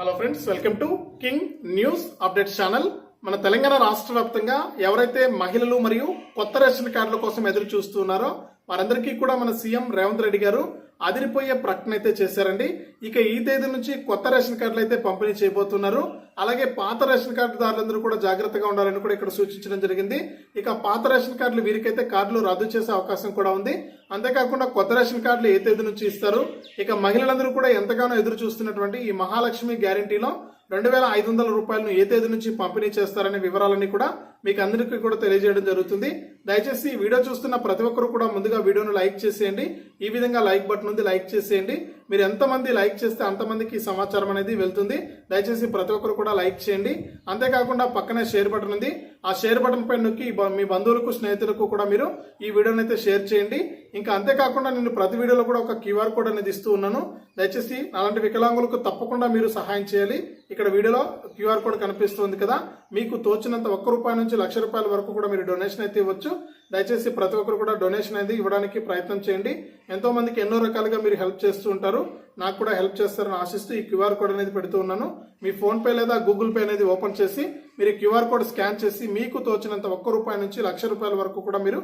Hello friends welcome to king news update channel మన తెలంగాణ రాష్ట్ర వ్యాప్తంగా ఎవరైతే మహిళలు మరియు కొత్త రేషన్ కార్డుల కోసం ఎదురు చూస్తున్నారో వారందరికీ కూడా మన సీఎం రేవంత్ రెడ్డి గారు అదిరిపోయే ప్రకటన అయితే చేశారండి. ఇక ఈ తేదీ నుంచి కొత్త రేషన్ కార్డులు అయితే పంపిణీ చేయబోతున్నారు. అలాగే పాత రేషన్ కార్డుదారులందరూ కూడా జాగ్రత్తగా ఉండాలని కూడా ఇక్కడ సూచించడం జరిగింది. ఇక పాత రేషన్ కార్డులు వీరికైతే కార్డులు రద్దు చేసే అవకాశం కూడా ఉంది. అంతేకాకుండా కొత్త రేషన్ కార్డులు ఏ తేదీ నుంచి ఇస్తారు? ఇక మహిళలందరూ కూడా ఎంతగానో ఎదురు చూస్తున్నటువంటి ఈ మహాలక్ష్మి గ్యారంటీలో రెండు వేల ఐదు వందల రూపాయలను ఏ తేదీ నుంచి పంపిణీ చేస్తారనే వివరాలన్నీ కూడా మీకు అందరికీ కూడా తెలియజేయడం జరుగుతుంది. దయచేసి ఈ వీడియో చూస్తున్న ప్రతి ఒక్కరు కూడా ముందుగా వీడియోను లైక్ చేసేయండి. ఈ విధంగా లైక్ బటన్ ఉంది లైక్ చేసేయండి. మీరు ఎంతమంది లైక్ చేస్తే అంతమందికి సమాచారం అనేది వెళ్తుంది. దయచేసి ప్రతి ఒక్కరు కూడా లైక్ చేయండి. అంతేకాకుండా పక్కనే షేర్ బటన్ ఉంది. ఆ షేర్ బటన్ పై నొక్కి మీ బంధువులకు స్నేహితులకు కూడా మీరు ఈ వీడియోని అయితే షేర్ చేయండి. ఇంకా అంతేకాకుండా నేను ప్రతి వీడియోలో కూడా ఒక క్యూఆర్ కోడ్ అనేది ఇస్తూ ఉన్నాను. దయచేసి అలాంటి వికలాంగులకు తప్పకుండా మీరు సహాయం చేయాలి. ఇక్కడ వీడియోలో క్యూఆర్ కోడ్ కనిపిస్తుంది కదా. మీకు తోచినంత ఒక్క రూపాయి నుంచి లక్ష రూపాయల వరకు కూడా మీరు డొనేషన్ అయితే ఇవ్వచ్చు. దయచేసి ప్రతి ఒక్కరు కూడా డొనేషన్ అనేది ఇవ్వడానికి ప్రయత్నం చేయండి. ఎంతో మందికి ఎన్నో రకాలుగా మీరు హెల్ప్ చేస్తూ ఉంటారు. నాకు కూడా హెల్ప్ చేస్తారని ఆశిస్తూ ఈ క్యూఆర్ కోడ్ అనేది పెడుతూ ఉన్నాను. మీ ఫోన్పే లేదా గూగుల్ పే అనేది ఓపెన్ చేసి మీరు క్యూఆర్ కోడ్ స్కాన్ చేసి మీకు తోచినంత ఒక్క రూపాయి నుంచి లక్ష రూపాయల వరకు కూడా మీరు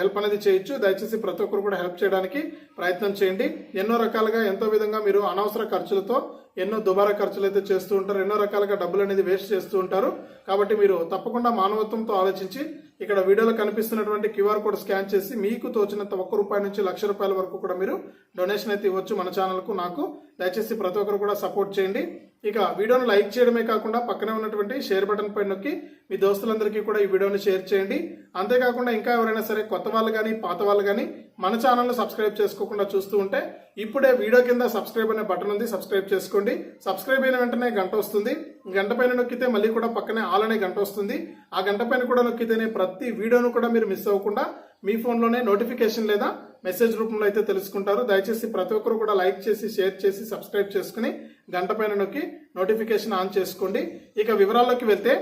హెల్ప్ అనేది చేయొచ్చు. దయచేసి ప్రతి ఒక్కరు కూడా హెల్ప్ చేయడానికి ప్రయత్నం చేయండి. ఎన్నో రకాలుగా ఎంతో విధంగా మీరు అనవసర ఖర్చులతో ఎన్నో దుబారా ఖర్చులు అయితే చేస్తూ ఉంటారు ఎన్నో రకాలుగా డబ్బులు అనేది వేస్ట్ చేస్తూ ఉంటారు. కాబట్టి మీరు తప్పకుండా మానవత్వంతో ఆలోచించి ఇక్కడ వీడియోలో కనిపిస్తున్నటువంటి క్యూఆర్ కోడ్ స్కాన్ చేసి మీకు తోచినంత ఒక్క రూపాయి నుంచి లక్ష రూపాయల వరకు కూడా మీరు డొనేషన్ అయితే ఇవ్వచ్చు మన ఛానల్కు నాకు. దయచేసి ప్రతి ఒక్కరు కూడా సపోర్ట్ చేయండి. ఇక వీడియోను లైక్ చేయడమే కాకుండా పక్కనే ఉన్నటువంటి షేర్ బటన్ పై నొక్కి మీ దోస్తులందరికీ కూడా ఈ వీడియోని షేర్ చేయండి. అంతేకాకుండా ఇంకా ఎవరైనా సరే కొత్త వాళ్ళు కానీ పాత వాళ్ళు కానీ మన ఛానల్ను సబ్స్క్రైబ్ చేసుకోకుండా చూస్తూ ఉంటే ఇప్పుడే వీడియో కింద సబ్స్క్రైబ్ అనే బటన్ ఉంది సబ్స్క్రైబ్ చేసుకోండి. సబ్స్క్రైబ్ అయిన వెంటనే గంట వస్తుంది. గంట పైన నొక్కితే మళ్ళీ కూడా పక్కనే ఆల్ అనే గంట వస్తుంది. ఆ గంట పైన కూడా నొక్కితేనే ప్రతి వీడియోను కూడా మీరు మిస్ అవ్వకుండా మీ ఫోన్లోనే నోటిఫికేషన్ లేదా మెసేజ్ రూపంలో అయితే తెలుసుకుంటారు. దయచేసి ప్రతి ఒక్కరు కూడా లైక్ చేసి షేర్ చేసి సబ్స్క్రైబ్ చేసుకుని గంట పైన నొక్కి నోటిఫికేషన్ ఆన్ చేసుకోండి. ఇక వివరాల్లోకి వెళ్తే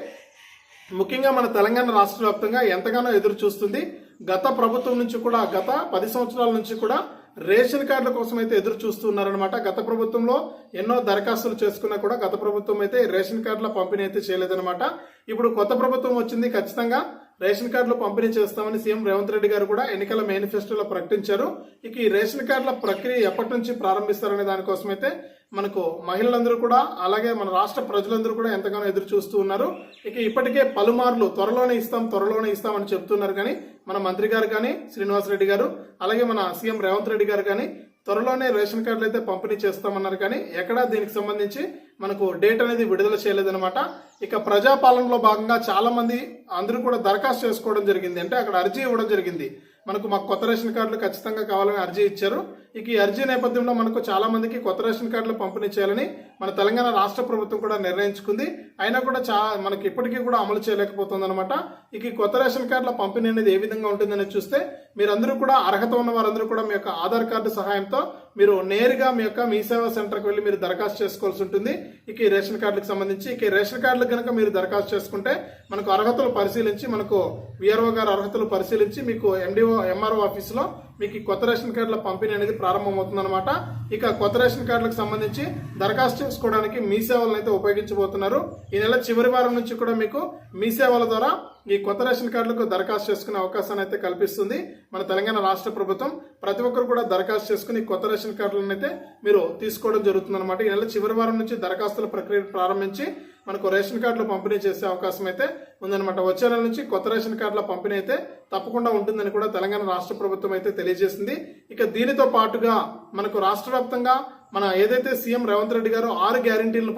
ముఖ్యంగా మన తెలంగాణ రాష్ట్ర వ్యాప్తంగా ఎంతగానో ఎదురు చూస్తుంది. గత ప్రభుత్వం నుంచి కూడా గత పది సంవత్సరాల నుంచి కూడా రేషన్ కార్డుల కోసం అయితే ఎదురు చూస్తున్నారనమాట గత ప్రభుత్వంలో ఎన్నో దరఖాస్తులు చేసుకున్నా కూడా గత ప్రభుత్వం అయితే రేషన్ కార్డుల పంపిణీ అయితే చేయలేదనమాట ఇప్పుడు కొత్త ప్రభుత్వం వచ్చింది ఖచ్చితంగా రేషన్ కార్డులు పంపిణీ చేస్తామని సీఎం రేవంత్ రెడ్డి గారు కూడా ఎన్నికల మేనిఫెస్టోలో ప్రకటించారు. ఇక ఈ రేషన్ కార్డుల ప్రక్రియ ఎప్పటి నుంచి ప్రారంభిస్తారనే దానికోసమైతే మనకు మహిళలందరూ కూడా అలాగే మన రాష్ట్ర ప్రజలందరూ కూడా ఎంతగానో ఎదురు చూస్తూ ఉన్నారు. ఇక ఇప్పటికే పలుమార్లు త్వరలోనే ఇస్తాం త్వరలోనే ఇస్తామని చెప్తున్నారు కానీ మన మంత్రి గారు కానీ శ్రీనివాసరెడ్డి గారు అలాగే మన సీఎం రేవంత్ రెడ్డి గారు కానీ త్వరలోనే రేషన్ కార్డులు అయితే పంపిణీ చేస్తామన్నారు కానీ ఎక్కడా దీనికి సంబంధించి మనకు డేట్ అనేది విడుదల చేయలేదన్నమాట. ఇక ప్రజాపాలనలో భాగంగా చాలా మంది అందరూ కూడా దరఖాస్తు చేసుకోవడం జరిగింది. అంటే అక్కడ అర్జీ ఇవ్వడం జరిగింది. మనకు మాకు కొత్త రేషన్ కార్డులు ఖచ్చితంగా కావాలని అర్జీ ఇచ్చారు. ఇక ఈ అర్జీ నేపథ్యంలో మనకు చాలామందికి కొత్త రేషన్ కార్డులు పంపిణీ చేయాలని మన తెలంగాణ రాష్ట్ర ప్రభుత్వం కూడా నిర్ణయించుకుంది. అయినా కూడా చా మనకి ఇప్పటికీ కూడా అమలు చేయలేకపోతుంది అనమాట ఇక ఈ కొత్త రేషన్ కార్డుల పంపిణీ అనేది ఏ విధంగా ఉంటుందని చూస్తే మీరందరూ కూడా అర్హత ఉన్న వారందరూ కూడా మీ యొక్క ఆధార్ కార్డు సహాయంతో మీరు నేరుగా మీ యొక్క మీ సేవా సెంటర్కి వెళ్ళి మీరు దరఖాస్తు చేసుకోవాల్సి ఉంటుంది. ఇక ఈ రేషన్ కార్డులకు సంబంధించి ఇక రేషన్ కార్డులు కనుక మీరు దరఖాస్తు చేసుకుంటే మనకు అర్హతలు పరిశీలించి మనకు విఆర్ఓ గారు అర్హతలు పరిశీలించి మీకు ఎండిఓ ఎంఆర్ఓ ఆఫీస్లో మీకు ఈ కొత్త రేషన్ కార్డుల పంపిణీ అనేది ప్రారంభమవుతుందన్నమాట. ఇక కొత్త రేషన్ కార్డులకు సంబంధించి దరఖాస్తు చేసుకోవడానికి మీ సేవలను అయితే ఉపయోగించబోతున్నారు. ఈ నెల చివరి వారం నుంచి కూడా మీకు మీ సేవల ద్వారా ఈ కొత్త రేషన్ కార్డులకు దరఖాస్తు చేసుకునే అవకాశాన్ని అయితే కల్పిస్తుంది. మన తెలంగాణ రాష్ట్ర ప్రభుత్వం ప్రతి ఒక్కరు కూడా దరఖాస్తు చేసుకుని కొత్త రేషన్ కార్డులను అయితే మీరు తీసుకోవడం జరుగుతుంది అనమాట ఈ నెల చివరి వారం నుంచి దరఖాస్తుల ప్రక్రియ ప్రారంభించి మనకు రేషన్ కార్డులో పంపిణీ చేసే అవకాశం అయితే ఉందన్నమాట. వచ్చే నెల నుంచి కొత్త రేషన్ కార్డుల పంపిణీ అయితే తప్పకుండా ఉంటుందని కూడా తెలంగాణ రాష్ట్ర ప్రభుత్వం అయితే తెలియజేసింది. ఇక దీనితో పాటుగా మనకు రాష్ట్ర వ్యాప్తంగా మన ఏదైతే సీఎం రేవంత్ రెడ్డి గారు ఆరు గ్యారంటీలను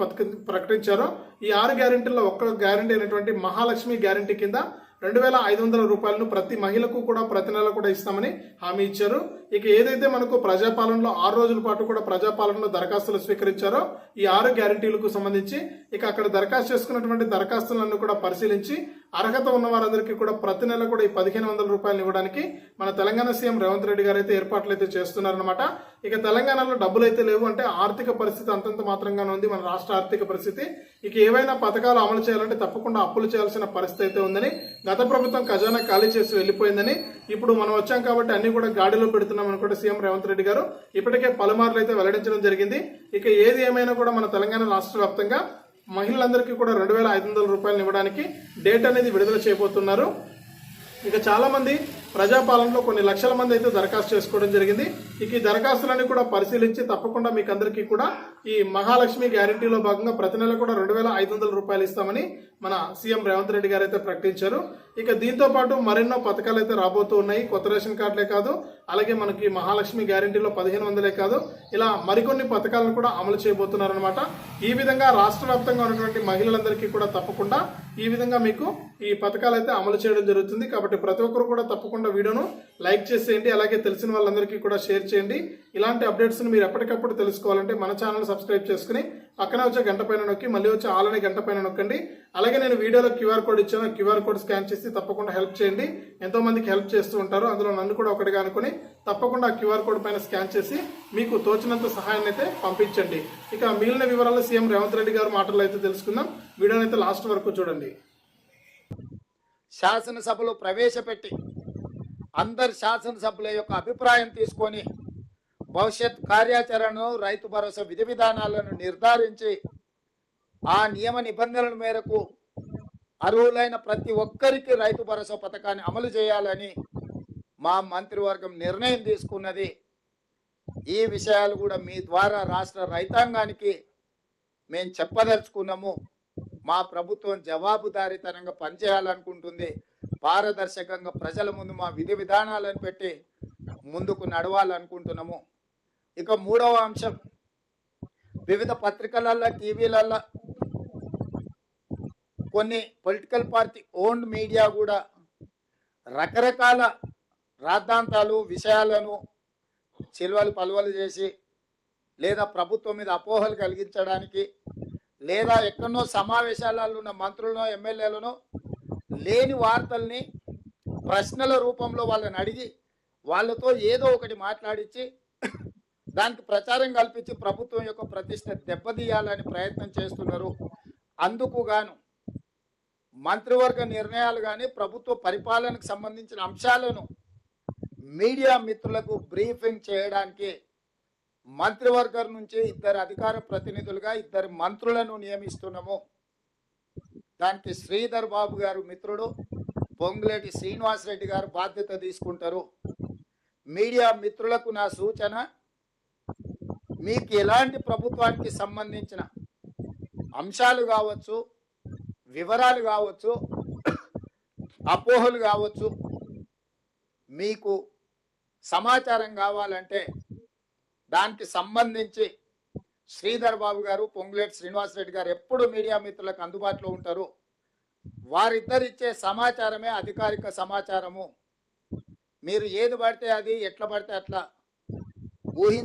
ప్రకటించారో ఈ ఆరు గ్యారంటీల్లో ఒక్క గ్యారంటీ అయినటువంటి మహాలక్ష్మి గ్యారంటీ కింద రెండు వేల ఐదు వందల రూపాయలను ప్రతి మహిళకు కూడా ప్రతి నెల కూడా ఇస్తామని హామీ ఇచ్చారు. ఇక ఏదైతే మనకు ప్రజాపాలనలో ఆరు రోజుల పాటు కూడా ప్రజాపాలనలో దరఖాస్తులు స్వీకరించారో ఈ ఆరు గ్యారంటీలకు సంబంధించి ఇక అక్కడ దరఖాస్తు చేసుకున్నటువంటి దరఖాస్తులను కూడా పరిశీలించి అర్హత ఉన్న వారందరికీ కూడా ప్రతి నెల కూడా ఈ పదిహేను వందల రూపాయలు ఇవ్వడానికి మన తెలంగాణ సీఎం రేవంత్ రెడ్డి గారు అయితే ఏర్పాట్లు అయితే చేస్తున్నారనమాట ఇక తెలంగాణలో డబ్బులు అయితే లేవు అంటే ఆర్థిక పరిస్థితి అంతంత మాత్రంగానే ఉంది. మన రాష్ట్ర ఆర్థిక పరిస్థితి. ఇక ఏవైనా పథకాలు అమలు చేయాలంటే తప్పకుండా అప్పులు చేయాల్సిన పరిస్థితి అయితే ఉందని గత ప్రభుత్వం ఖజానా ఖాళీ చేసి వెళ్ళిపోయిందని ఇప్పుడు మనం వచ్చాం కాబట్టి అన్ని కూడా గాడిలో పెడుతున్నాం కూడా సీఎం రేవంత్ రెడ్డి గారు. ఇప్పటికే పలుమార్లు అయితే వెల్లడించడం జరిగింది. ఇక ఏది ఏమైనా కూడా మన తెలంగాణ రాష్ట్ర వ్యాప్తంగా మహిళలందరికీ కూడా రెండు వేల ఐదు వందల రూపాయలు ఇవ్వడానికి డేట్ అనేది విడుదల చేయబోతున్నారు. ఇక చాలామంది ప్రజాపాలనలో కొన్ని లక్షల మంది అయితే దరఖాస్తు చేసుకోవడం జరిగింది. ఇక ఈ దరఖాస్తులన్నీ కూడా పరిశీలించి తప్పకుండా మీకు అందరికీ కూడా ఈ మహాలక్ష్మి గ్యారంటీలో భాగంగా ప్రతి నెల కూడా రెండు వేల ఐదు వందల రూపాయలు ఇస్తామని మన సీఎం రేవంత్ రెడ్డి గారు అయితే ప్రకటించారు. ఇక దీంతో పాటు మరెన్నో పథకాలు అయితే రాబోతూ ఉన్నాయి. కొత్త రేషన్ కార్డులే కాదు అలాగే మనకి మహాలక్ష్మి గ్యారంటీలో పదిహేను వందలే కాదు. ఇలా మరికొన్ని పథకాలను కూడా అమలు చేయబోతున్నారనమాట ఈ విధంగా రాష్ట్ర వ్యాప్తంగా ఉన్నటువంటి మహిళలందరికీ కూడా తప్పకుండా ఈ విధంగా మీకు ఈ పథకాలు అయితే అమలు చేయడం జరుగుతుంది. కాబట్టి ప్రతి ఒక్కరు కూడా తప్పకుండా వీడియోను లైక్ చేసేయండి అలాగే తెలిసిన వాళ్ళందరికీ కూడా షేర్ చేయండి. ఇలాంటి అప్డేట్స్ని మీరు ఎప్పటికప్పుడు తెలుసుకోవాలంటే మన ఛానల్ సబ్స్క్రైబ్ చేసుకుని పక్కనే వచ్చే గంట పైన నొక్కి మళ్ళీ వచ్చే ఆలనే గంట పైన నొక్కండి. అలాగే నేను వీడియోలో క్యూఆర్ కోడ్ ఇచ్చాను క్యూఆర్ కోడ్ స్కాన్ చేసి తప్పకుండా హెల్ప్ చేయండి. ఎంతో మందికి హెల్ప్ చేస్తూ ఉంటారు అందులో నన్ను కూడా ఒకటిగా అనుకుని తప్పకుండా ఆ క్యూఆర్ కోడ్ పైన స్కాన్ చేసి మీకు తోచినంత సహాయాన్ని అయితే పంపించండి. ఇక మిగిలిన వివరాలు సీఎం రేవంత్ రెడ్డి గారు మాటలు అయితే తెలుసుకుందాం. వీడియోని అయితే లాస్ట్ వరకు చూడండి. శాసనసభలో ప్రవేశపెట్టి అందరి శాసనసభ్యుల యొక్క అభిప్రాయం తీసుకొని భవిష్యత్ కార్యాచరణను రైతు భరోసా విధి విధానాలను నిర్ధారించి ఆ నియమ నిబంధనల మేరకు అర్హులైన ప్రతి ఒక్కరికి రైతు భరోసా పథకాన్ని అమలు చేయాలని మా మంత్రివర్గం నిర్ణయం తీసుకున్నది. ఈ విషయాలు కూడా మీ ద్వారా రాష్ట్ర రైతాంగానికి మేము చెప్పదలుచుకున్నాము. మా ప్రభుత్వం జవాబుదారీతనంగా పనిచేయాలనుకుంటుంది. పారదర్శకంగా ప్రజల ముందు మా విధి విధానాలను పెట్టి ముందుకు నడవాలనుకుంటున్నాము. ఇక మూడవ అంశం వివిధ పత్రికలల్లో టీవీలల్లో కొన్ని పొలిటికల్ పార్టీ ఓన్డ్ మీడియా కూడా రకరకాల రాద్ధాంతాలు విషయాలను చిల్వలు పలువలు చేసి లేదా ప్రభుత్వం మీద అపోహలు కలిగించడానికి లేదా ఎక్కడో సమావేశాలలో ఉన్న మంత్రులను ఎమ్మెల్యేలను లేని వార్తల్ని ప్రశ్నల రూపంలో వాళ్ళని అడిగి వాళ్ళతో ఏదో ఒకటి మాట్లాడించి దానికి ప్రచారం కల్పించి ప్రభుత్వం యొక్క ప్రతిష్ట దెబ్బతీయాలని ప్రయత్నం చేస్తున్నారు. అందుకు గాను మంత్రివర్గ నిర్ణయాలు కానీ ప్రభుత్వ పరిపాలనకు సంబంధించిన అంశాలను మీడియా మిత్రులకు బ్రీఫింగ్ చేయడానికి మంత్రివర్గం నుంచి ఇద్దరు అధికార ప్రతినిధులుగా ఇద్దరు మంత్రులను నియమిస్తున్నాము. దానికి శ్రీధర్ బాబు గారు మిత్రుడు పొంగులేటి శ్రీనివాస్ రెడ్డి గారు బాధ్యత తీసుకుంటారు. మీడియా మిత్రులకు నా సూచన మీకు ఎలాంటి ప్రభుత్వానికి సంబంధించిన అంశాలు కావచ్చు వివరాలు కావచ్చు అపోహలు కావచ్చు మీకు సమాచారం కావాలంటే దానికి సంబంధించి శ్రీధర్ బాబు గారు పొంగులేటి శ్రీనివాస్ రెడ్డి గారు ఎప్పుడు మీడియా మిత్రులకు అందుబాటులో ఉంటారు? వారిద్దరు ఇచ్చే సమాచారమే అధికారిక సమాచారము. మీరు ఏది పడితే అది ఎట్లా పడితే అట్లా. ఊహించ